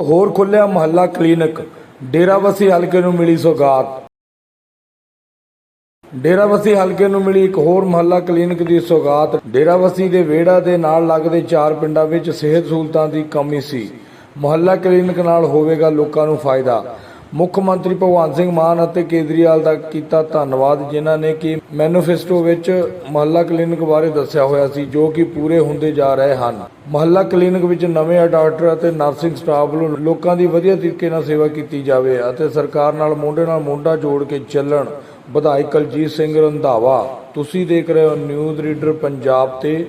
ਹੋਰ ਖੁੱਲਿਆ ਮਹੱਲਾ ਕਲੀਨਿਕ ਡੇਰਾਬੱਸੀ ਹਲਕੇ ਨੂੰ ਮਿਲੀ ਸੌਗਾਤ। ਡੇਰਾਬੱਸੀ ਹਲਕੇ ਨੂੰ ਮਿਲੀ ਇੱਕ ਹੋਰ ਮਹੱਲਾ ਕਲੀਨਿਕ ਦੀ ਸੌਗਾਤ। ਡੇਰਾਬੱਸੀ ਦੇ ਵਿਹੜਾ ਦੇ ਨਾਲ ਲੱਗਦੇ ਚਾਰ ਪਿੰਡਾਂ ਵਿੱਚ ਸਿਹਤ ਸਹੂਲਤਾਂ ਦੀ ਕਮੀ ਸੀ। ਮਹੱਲਾ ਕਲੀਨਿਕ ਨਾਲ ਹੋਵੇਗਾ ਲੋਕਾਂ ਨੂੰ ਫਾਇਦਾ। ਮੁੱਖ ਮੰਤਰੀ ਭਗਵੰਤ ਸਿੰਘ ਮਾਨ ਅਤੇ ਕੇਜਰੀਵਾਲ ਦਾ ਕੀਤਾ ਧੰਨਵਾਦ, ਜਿਨ੍ਹਾਂ ਨੇ ਕਿ ਮੈਨੀਫੈਸਟੋ ਵਿੱਚ ਮਹੱਲਾ ਕਲੀਨਿਕ ਬਾਰੇ ਦੱਸਿਆ ਹੋਇਆ ਸੀ, ਜੋ ਕਿ ਪੂਰੇ ਹੁੰਦੇ ਜਾ ਰਹੇ ਹਨ। ਮਹੱਲਾ ਕਲੀਨਿਕ ਵਿੱਚ ਨਵੇਂ ਡਾਕਟਰ ਅਤੇ ਨਰਸਿੰਗ ਸਟਾਫ ਵੱਲੋਂ ਲੋਕਾਂ ਦੀ ਵਧੀਆ ਤਰੀਕੇ ਨਾਲ ਸੇਵਾ ਕੀਤੀ ਜਾਵੇ ਅਤੇ ਸਰਕਾਰ ਨਾਲ ਮੋਢੇ ਨਾਲ ਮੋਢਾ ਜੋੜ ਕੇ ਚੱਲਣ। ਵਿਧਾਇਕ ਕੁਲਜੀਤ ਸਿੰਘ ਰੰਧਾਵਾ, ਤੁਸੀਂ ਦੇਖ ਰਹੇ ਹੋ ਨਿਊਜ਼ ਰੀਡਰ ਪੰਜਾਬ ਤੇ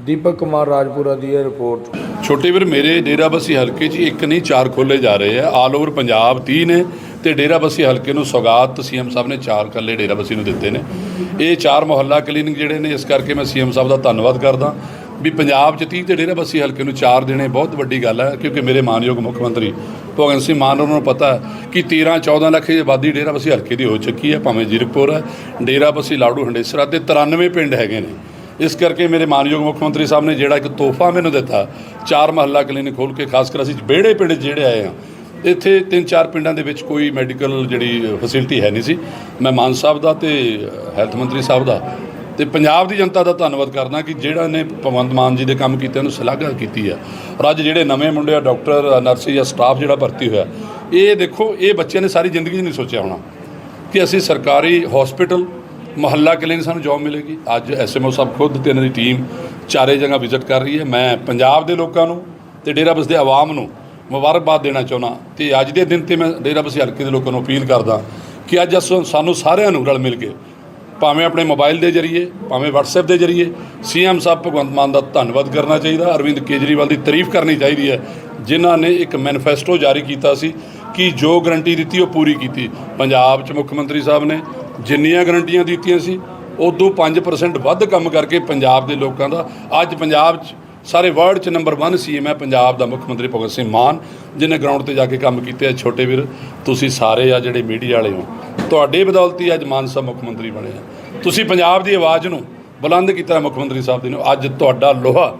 ਦੀਪਕ ਕੁਮਾਰ ਰਾਜਪੁਰਾ ਦੀ ਇਹ ਰਿਪੋਰਟ। ਛੋਟੇ ਵੀਰ, ਮੇਰੇ ਡੇਰਾਬੱਸੀ ਹਲਕੇ 'ਚ ਇੱਕ ਨਹੀਂ, ਚਾਰ ਖੋਲੇ ਜਾ ਰਹੇ ਆ। ਆਲ ਓਵਰ ਪੰਜਾਬ 30 ਨੇ ਤੇ ਡੇਰਾਬੱਸੀ ਹਲਕੇ ਨੂੰ ਸੌਗਾਤ ਸੀਐਮ ਸਾਹਿਬ ਨੇ ਚਾਰ ਕੱਲੇ ਡੇਰਾਬੱਸੀ ਨੂੰ ਦਿੱਤੇ ਨੇ। ਇਹ ਚਾਰ ਮੁਹੱਲਾ ਕਲੀਨਿਕ ਜਿਹੜੇ ਨੇ, ਇਸ ਕਰਕੇ ਮੈਂ ਸੀਐਮ ਸਾਹਿਬ ਦਾ ਧੰਨਵਾਦ ਕਰਦਾ। ਵੀ ਪੰਜਾਬ 'ਚ 30 ਤੇ ਡੇਰਾਬੱਸੀ ਹਲਕੇ ਨੂੰ ਚਾਰ ਦੇਣੇ ਬਹੁਤ ਵੱਡੀ ਗੱਲ ਹੈ ਕਿਉਂਕਿ ਮੇਰੇ ਮਾਨਯੋਗ ਮੁੱਖ ਮੰਤਰੀ ਭਗਵੰਤ ਸਿੰਘ ਮਾਨ, ਉਹਨਾਂ ਨੂੰ ਪਤਾ ਹੈ ਕਿ 13 14 ਲੱਖ ਦੀ ਆਬਾਦੀ ਡੇਰਾਬੱਸੀ ਹਲਕੇ ਦੀ ਹੋ ਚੁੱਕੀ ਹੈ ਭਾਵੇਂ ਜ਼ੀਰਕਪੁਰ ਹੈ ਡੇਰਾਬੱਸੀ ਲਾੜੂ ਹੰਡੇਸਰਾ ਤੇ 93 ਪਿੰਡ ਹੈਗੇ ਨੇ। ਇਸ ਕਰਕੇ ਮੇਰੇ ਮਾਨਯੋਗ ਮੁੱਖ ਮੰਤਰੀ ਸਾਹਿਬ ਨੇ ਜਿਹੜਾ ਇੱਕ ਤੋਹਫਾ ਮੈਨੂੰ ਦਿੱਤਾ, ਚਾਰ ਮਹੱਲਾ ਕਲੀਨਿਕ ਖੋਲ ਕੇ, ਖਾਸ ਕਰ ਅਸੀਂ ਬੇੜੇ ਪਿੰਡ ਜਿਹੜੇ ਆਏ ਆ ਇੱਥੇ ਤਿੰਨ ਚਾਰ ਪਿੰਡਾਂ ਦੇ ਵਿੱਚ ਕੋਈ ਮੈਡੀਕਲ ਜਿਹੜੀ ਫੈਸਿਲਿਟੀ ਹੈ ਨਹੀਂ ਸੀ। ਮੈਂ ਮਾਨ ਸਾਹਿਬ ਦਾ ਤੇ ਹੈਲਥ ਮੰਤਰੀ ਸਾਹਿਬ ਦਾ ਤੇ ਪੰਜਾਬ ਦੀ ਜਨਤਾ ਦਾ ਧੰਨਵਾਦ ਕਰਦਾ ਕਿ ਜਿਹੜਾ ਨੇ ਭਗਵੰਤ ਮਾਨ ਜੀ ਦੇ ਕੰਮ ਕੀਤੇ, ਉਹਨੂੰ ਸ਼ਲਾਘਾ ਕੀਤੀ ਹੈ। ਔਰ ਅੱਜ ਜਿਹੜੇ ਨਵੇਂ ਮੁੰਡੇ ਆ, ਡਾਕਟਰ, ਨਰਸ ਜਾਂ ਸਟਾਫ ਜਿਹੜਾ ਭਰਤੀ ਹੋਇਆ, ਇਹ ਦੇਖੋ, ਇਹ ਬੱਚਿਆਂ ਨੇ ਸਾਰੀ ਜ਼ਿੰਦਗੀ 'ਚ ਨਹੀਂ ਸੋਚਿਆ ਹੋਣਾ ਕਿ ਅਸੀਂ ਸਰਕਾਰੀ ਹਸਪੀਟਲ ਮੁਹੱਲਾ ਕਲੀਨਿਕ ਸਾਨੂੰ ਜੌਬ ਮਿਲੇਗੀ। ਅੱਜ ਐਸਐਮਓ ਸਾਹਿਬ ਖੁਦ ਤੇ ਇਹਨਾਂ ਦੀ ਟੀਮ ਚਾਰੇ ਜਗ੍ਹਾ ਵਿਜ਼ਿਟ ਕਰ ਰਹੀ ਹੈ। ਮੈਂ ਪੰਜਾਬ ਦੇ ਲੋਕਾਂ ਨੂੰ ਤੇ ਡੇਰਾਬੱਸ ਦੇ ਆਵਾਮ ਨੂੰ ਮੁਬਾਰਕਬਾਦ ਦੇਣਾ ਚਾਹੁੰਦਾ ਤੇ ਅੱਜ ਦੇ ਦਿਨ ਤੇ ਮੈਂ ਡੇਰਾਬੱਸੀ ਹਲਕੇ ਦੇ ਲੋਕਾਂ ਨੂੰ ਅਪੀਲ ਕਰਦਾ ਕਿ ਅੱਜ ਅਸਾਂ- ਸਾਨੂੰ ਸਾਰਿਆਂ ਨੂੰ ਰਲ ਮਿਲ ਕੇ ਭਾਵੇਂ ਆਪਣੇ ਮੋਬਾਈਲ ਦੇ ਜ਼ਰੀਏ, ਭਾਵੇਂ WhatsApp ਦੇ ਜ਼ਰੀਏ ਸੀਐਮ ਸਾਹਿਬ ਭਗਵੰਤ ਮਾਨ ਦਾ ਧੰਨਵਾਦ ਕਰਨਾ ਚਾਹੀਦਾ। ਅਰਵਿੰਦ ਕੇਜਰੀਵਾਲ ਦੀ ਤਾਰੀਫ ਕਰਨੀ ਚਾਹੀਦੀ ਹੈ। ਜਿਨ੍ਹਾਂ ਨੇ ਇੱਕ ਮੈਨੀਫੈਸਟੋ ਜਾਰੀ ਕੀਤਾ ਸੀ ਕਿ ਜੋ ਗਰੰਟੀ ਦਿੱਤੀ ਉਹ ਪੂਰੀ ਕੀਤੀ। ਪੰਜਾਬ 'ਚ ਮੁੱਖ ਮੰਤਰੀ ਸਾਹਿਬ ਨੇ ਜਿੰਨੀਆਂ ਗਰੰਟੀਆਂ ਦਿੱਤੀਆਂ ਸੀ, ਉਦੋਂ 5% ਵੱਧ ਕੰਮ ਕਰਕੇ ਪੰਜਾਬ ਦੇ ਲੋਕਾਂ ਦਾ। ਅੱਜ ਪੰਜਾਬ 'ਚ ਸਾਰੇ ਵਰਲਡ 'ਚ ਨੰਬਰ 1 ਸੀਐਮ ਹੈ ਪੰਜਾਬ ਦਾ ਮੁੱਖ ਮੰਤਰੀ ਭਗਤ ਸਿੰਘ ਮਾਨ, ਜਿਹਨੇ ਗਰਾਊਂਡ ਤੇ ਜਾ ਕੇ ਕੰਮ ਕੀਤੇ ਆ। ਛੋਟੇ ਵੀਰ, ਤੁਸੀਂ ਸਾਰੇ ਆ ਜਿਹੜੇ ਮੀਡੀਆ ਵਾਲੇ ਹੋ। ਤੁਹਾਡੇ ਬਦੌਲਤੀ ਅੱਜ ਮਾਨ ਸਾਹਿਬ ਮੁੱਖ ਮੰਤਰੀ ਬਣੇ ਆ। ਤੁਸੀਂ ਪੰਜਾਬ ਦੀ ਆਵਾਜ਼ ਨੂੰ ਬੁਲੰਦ ਕੀਤਾ ਮੁੱਖ ਮੰਤਰੀ ਸਾਹਿਬ ਦੀ ਨੂੰ। ਅੱਜ ਤੁਹਾਡਾ ਲੋਹਾ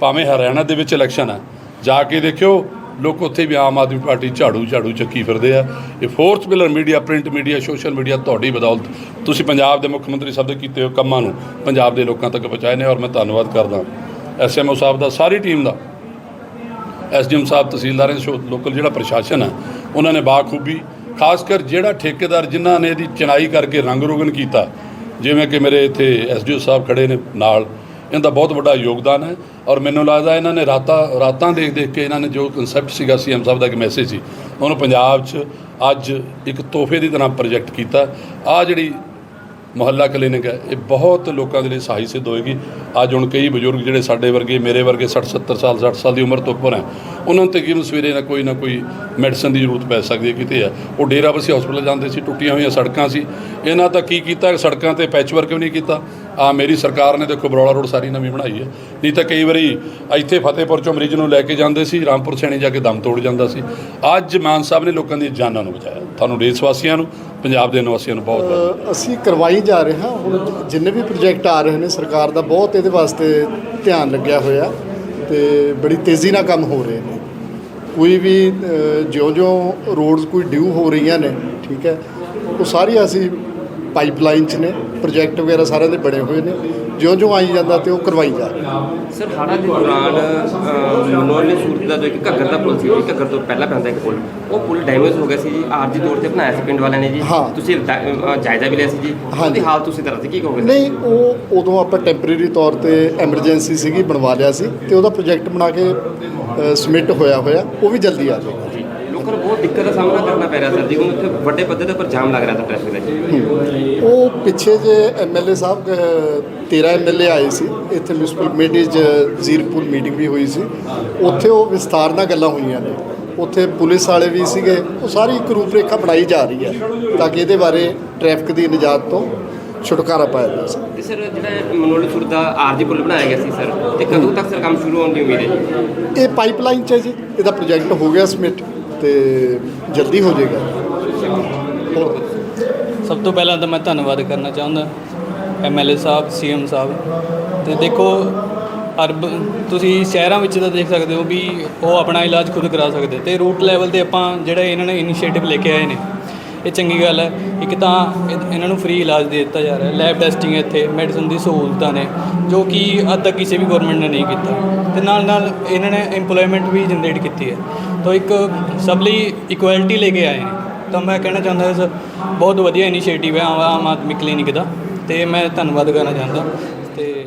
ਭਾਵੇਂ ਹਰਿਆਣਾ ਦੇ ਵਿੱਚ ਇਲੈਕਸ਼ਨ ਹੈ ਜਾ ਕੇ ਦੇਖਿਓ ਲੋਕ ਉੱਥੇ ਵੀ ਆਮ ਆਦਮੀ ਪਾਰਟੀ ਝਾੜੂ ਝਾੜੂ ਚੱਕੀ ਫਿਰਦੇ ਆ। ਇਹ fourth pillar media print media social media ਤੁਹਾਡੀ ਬਦੌਲਤ। ਤੁਸੀਂ ਪੰਜਾਬ ਦੇ ਮੁੱਖ ਮੰਤਰੀ ਸਾਹਿਬ ਦੇ ਕੀਤੇ ਹੋਏ ਕੰਮਾਂ ਨੂੰ ਪੰਜਾਬ ਦੇ ਲੋਕਾਂ ਤੱਕ ਪਹੁੰਚਾਏ ਨੇ ਔਰ ਮੈਂ ਧੰਨਵਾਦ ਕਰਦਾ। ਐਸਐਮਓ ਸਾਹਿਬ ਦਾ, ਸਾਰੀ ਟੀਮ ਦਾ। ਐਸਡੀਐਮ ਸਾਹਿਬ, ਤਹਿਸੀਲਦਾਰਾਂ ਦੇ ਲੋਕਲ ਜਿਹੜਾ ਪ੍ਰਸ਼ਾਸਨ ਹੈ ਉਹਨਾਂ ਨੇ ਬਾਖੂਬੀ, ਖਾਸ ਕਰ ਜਿਹੜਾ ਠੇਕੇਦਾਰ ਜਿਨ੍ਹਾਂ ਨੇ ਇਹਦੀ ਚਨਾਈ ਕਰਕੇ ਰੰਗ ਰੋਗਨ ਕੀਤਾ। ਜਿਵੇਂ ਕਿ ਮੇਰੇ ਇੱਥੇ ਐਸਡੀਓ ਸਾਹਿਬ ਖੜੇ ਨੇ ਨਾਲ। ਇਹਦਾ ਬਹੁਤ ਵੱਡਾ ਯੋਗਦਾਨ ਹੈ ਔਰ ਮੈਨੂੰ ਲੱਗਦਾ ਇਹਨਾਂ ਨੇ ਰਾਤਾਂ ਰਾਤਾਂ ਦੇਖ ਦੇਖ ਕੇ ਇਹਨਾਂ ਨੇ ਜੋ ਕਨਸੈਪਟ ਸੀਗਾ ਸੀਐਮ ਸਾਹਿਬ ਦਾ ਇੱਕ ਮੈਸੇਜ ਸੀ, ਉਹਨੂੰ ਪੰਜਾਬ 'ਚ ਅੱਜ ਇੱਕ ਤੋਹਫੇ ਦੀ ਤਰ੍ਹਾਂ ਪ੍ਰੋਜੈਕਟ ਕੀਤਾ। ਆ ਜਿਹੜੀ ਮੁਹੱਲਾ ਕਲੀਨਿਕ ਹੈ। ਇਹ ਬਹੁਤ ਲੋਕਾਂ ਦੇ ਲਈ ਸਹਾਈ ਸਿੱਧ ਹੋਏਗੀ। ਅੱਜ ਹੁਣ ਕਈ ਬਜ਼ੁਰਗ ਜਿਹੜੇ ਸਾਡੇ ਵਰਗੇ, ਮੇਰੇ ਵਰਗੇ 60 70 ਸਾਲ 60 ਸਾਲ ਦੀ ਉਮਰ ਤੋਂ ਉੱਪਰ ਹੈ, ਉਹਨਾਂ ਨੂੰ ਤਕਰੀਬਨ ਸਵੇਰੇ ਨਾ ਕੋਈ ਨਾ ਕੋਈ ਮੈਡੀਸਨ ਦੀ ਜ਼ਰੂਰਤ ਪੈ ਸਕਦੀ ਹੈ ਕਿਤੇ ਆ ਉਹ ਡੇਰਾਬੱਸੀ ਹਸਪੀਟਲ ਜਾਂਦੇ ਸੀ, ਟੁੱਟੀਆਂ ਹੋਈਆਂ ਸੜਕਾਂ ਸੀ। ਇਹਨਾਂ ਤਾਂ ਕੀ ਕੀਤਾ? ਸੜਕਾਂ ਤੇ ਪੈਚ ਵਰਕ ਵੀ ਨਹੀਂ ਕੀਤਾ। ਆ ਮੇਰੀ ਸਰਕਾਰ ਨੇ ਦੇਖੋ ਬਰੌਲਾ ਰੋਡ ਸਾਰੀ ਨਵੀਂ ਬਣਾਈ ਹੈ। ਨਹੀਂ ਤਾਂ ਕਈ ਵਾਰੀ ਇੱਥੇ ਫਤਿਹਪੁਰ ਚੋਂ ਮਰੀਜ਼ ਨੂੰ ਲੈ ਕੇ ਜਾਂਦੇ ਸੀ, ਰਾਮਪੁਰ ਸੈਣੀ ਜਾ ਕੇ ਦਮ ਤੋੜ ਜਾਂਦਾ ਸੀ। ਅੱਜ ਮਾਨ ਸਾਹਿਬ ਨੇ ਲੋਕਾਂ ਦੀਆਂ ਜਾਨਾਂ ਨੂੰ ਬਚਾਇਆ। ਤੁਹਾਨੂੰ ਦੇਸ਼ ਵਾਸੀਆਂ ਨੂੰ ਪੰਜਾਬ ਦੇ ਨਿਵਾਸੀਆਂ ਨੂੰ ਬਹੁਤ ਬਹੁਤ ਅਸੀਂ ਕਰਵਾਈ ਜਾ ਰਹੇ ਹਾਂ। ਹੁਣ ਜਿੰਨੇ ਵੀ ਪ੍ਰੋਜੈਕਟ ਆ ਰਹੇ ਨੇ, ਸਰਕਾਰ ਦਾ ਬਹੁਤ ਇਹਦੇ ਵਾਸਤੇ ਧਿਆਨ ਲੱਗਿਆ ਹੋਇਆ ਤੇ ਬੜੀ ਤੇਜ਼ੀ ਨਾਲ ਕੰਮ ਹੋ ਰਹੇ ਨੇ। ਕੋਈ ਵੀ ਜਿਉਂ-ਜਿਉਂ ਰੋਡਸ ਕੋਈ ਡਿਊ ਹੋ ਰਹੀਆਂ ਨੇ, ਠੀਕ ਹੈ, ਉਹ ਸਾਰੀਆਂ ਅਸੀਂ ਪਾਈਪਲਾਈਨ 'ਚ ਨੇ। ਪ੍ਰੋਜੈਕਟ ਵਗੈਰਾ ਸਾਰਿਆਂ ਦੇ ਬਣੇ ਹੋਏ ਨੇ। ਜਿਉਂ-ਜਿਉਂ ਆਈ ਜਾਂਦਾ ਤੇ ਉਹ ਕਰਵਾਈ ਜਾ ਰਹੀ ਹੈ। ਸਰ ਹੜ੍ਹਾਂ ਦੇ ਦੌਰਾਨ ਮਨੋਰਮੇ ਸੂਰਤ ਦਾ ਜੋ ਇੱਕ ਘੱਗਰ ਦਾ ਪੁਲ ਸੀ ਘੱਗਰ ਤੋਂ ਪਹਿਲਾਂ ਪੈਂਦਾ ਇੱਕ ਪੁਲ। ਉਹ ਪੁਲ ਡੈਮੇਜ ਹੋ ਗਿਆ ਸੀ ਜੀ। ਆਰਜੀ ਤੌਰ ਤੇ ਬਣਾਇਆ ਸੀ ਪਿੰਡ ਵਾਲਿਆਂ ਨੇ ਜੀ। ਤੁਸੀਂ ਜਾਇਜ਼ਾ ਵੀ ਲਿਆ ਸੀ ਜੀ। ਉਹਦੀ ਹਾਲਤ ਤੁਸੀਂ ਦੱਸਦੇ ਕੀ ਕਹੋਗੇ? ਨਹੀਂ ਉਹ ਉਦੋਂ ਆਪਾਂ ਟੈਂਪਰੇਰੀ ਤੌਰ ਤੇ ਐਮਰਜੈਂਸੀ ਸੀਗੀ ਬਣਵਾ ਲਿਆ ਸੀ ਤੇ ਉਹਦਾ ਪ੍ਰੋਜੈਕਟ ਬਣਾ ਕੇ ਸਬਮਿਟ ਹੋਇਆ ਹੋਇਆ ਉਹ ਵੀ ਜਲਦੀ ਆ ਜਾਏਗਾ ਨੂੰ ਬਹੁਤ ਦਿੱਕਤ ਦਾ ਸਾਹਮਣਾ ਕਰਨਾ ਪੈ ਰਿਹਾ ਸਰ। ਜੀ ਹੁਣ ਉੱਥੇ ਵੱਡੇ ਪੱਧਰ ਦੇ ਉੱਪਰ ਜਾਮ ਲੱਗ ਰਿਹਾ ਸੀ ਟ੍ਰੈਫਿਕ ਦਾ ਜੀ ਉਹ ਪਿੱਛੇ ਜੇ ਐਮਐਲਏ ਸਾਹਿਬ ਅਹ, 13 ਐਮਐਲਏ ਆਏ ਸੀ। ਇੱਥੇ ਮਿਊਨਿਸਪਲ ਕਮੇਟੀ 'ਚ ਜ਼ੀਰਪੁਰ ਮੀਟਿੰਗ ਵੀ ਹੋਈ ਸੀ। ਉੱਥੇ ਉਹ ਵਿਸਤਾਰ ਨਾਲ ਗੱਲਾਂ ਹੋਈਆਂ ਨੇ। ਉੱਥੇ ਪੁਲਿਸ ਵਾਲੇ ਵੀ ਸੀਗੇ। ਉਹ ਸਾਰੀ ਇੱਕ ਰੂਪਰੇਖਾ ਬਣਾਈ ਜਾ ਰਹੀ ਹੈ ਤਾਂ ਕਿ ਇਹਦੇ ਬਾਰੇ ਟ੍ਰੈਫਿਕ ਦੀ ਨਿਜਾਤ ਤੋਂ ਛੁਟਕਾਰਾ ਪਾਇਆ ਜਾ ਸਕੇ। ਤੇ ਸਰ ਜਿਹੜਾ ਸੂਰਤ ਦਾ ਆਰਜੀ ਪੁਲ ਬਣਾਇਆ ਗਿਆ ਸੀ ਸਰ ਤੇ ਕਦੋਂ ਤੱਕ ਸਰ ਕੰਮ ਸ਼ੁਰੂ ਹੋਣ ਦੀ ਉਮੀਦ ਹੈ? ਇਹ ਪਾਈਪਲਾਈਨ 'ਚ ਹੈ ਜੀ। ਇਹਦਾ ਪ੍ਰੋਜੈਕਟ ਹੋ ਗਿਆ ਸਬਮਿਟ ਤੇ ਜਲਦੀ ਹੋ ਜਾਏਗਾ। ਹੋਰ? ਸਭ ਤੋਂ ਪਹਿਲਾਂ ਤਾਂ ਮੈਂ ਧੰਨਵਾਦ ਕਰਨਾ ਚਾਹੁੰਦਾ ਐਮਐਲਏ ਸਾਹਿਬ ਸੀਐਮ ਸਾਹਿਬ। ਤੇ ਦੇਖੋ, ਅਰਬ ਤੁਸੀਂ ਸ਼ਹਿਰਾਂ ਵਿੱਚ ਤਾਂ ਦੇਖ ਸਕਦੇ ਹੋ ਵੀ ਉਹ ਆਪਣਾ ਇਲਾਜ ਖੁਦ ਕਰਾ ਸਕਦੇ ਤੇ ਰੂਟ ਲੈਵਲ ਤੇ ਆਪਾਂ ਜਿਹੜਾ ਇਹਨਾਂ ਨੇ ਇਨੀਸ਼ੀਏਟਿਵ ਲੈ ਕੇ ਆਏ ਨੇ, ਇਹ ਚੰਗੀ ਗੱਲ ਹੈ। ਇੱਕ ਤਾਂ ਇਹ- ਇਹਨਾਂ ਨੂੰ ਫ੍ਰੀ ਇਲਾਜ ਦੇ ਦਿੱਤਾ ਜਾ ਰਿਹਾ। ਲੈਬ ਟੈਸਟਿੰਗ ਇੱਥੇ, ਮੈਡੀਸਨ ਦੀ ਸਹੂਲਤਾਂ ਨੇ, ਜੋ ਕਿ ਅੱਜ ਤੱਕ ਕਿਸੇ ਵੀ ਗਵਰਨਮੈਂਟ ਨੇ ਨਹੀਂ ਕੀਤਾ। ਤੇ ਨਾਲ ਨਾਲ ਇਹਨਾਂ ਨੇ EMPLOYMENT ਵੀ ਜਨਰੇਟ ਕੀਤੀ ਹੈ। ਤਾਂ ਇੱਕ ਸਭ ਲਈ ਇਕੁਐਲਿਟੀ ਲੈ ਕੇ ਆਏ। ਨੇ ਤਾਂ ਮੈਂ ਕਹਿਣਾ ਚਾਹੁੰਦਾ ਇਸ ਬਹੁਤ ਵਧੀਆ ਇਨੀਸ਼ੀਏਟਿਵ ਹੈ ਆਮ ਆਮ ਆਦਮੀ ਕਲੀਨਿਕ ਦਾ। ਤੇ ਮੈਂ ਧੰਨਵਾਦ ਕਰਨਾ ਚਾਹੁੰਦਾ। ਤੇ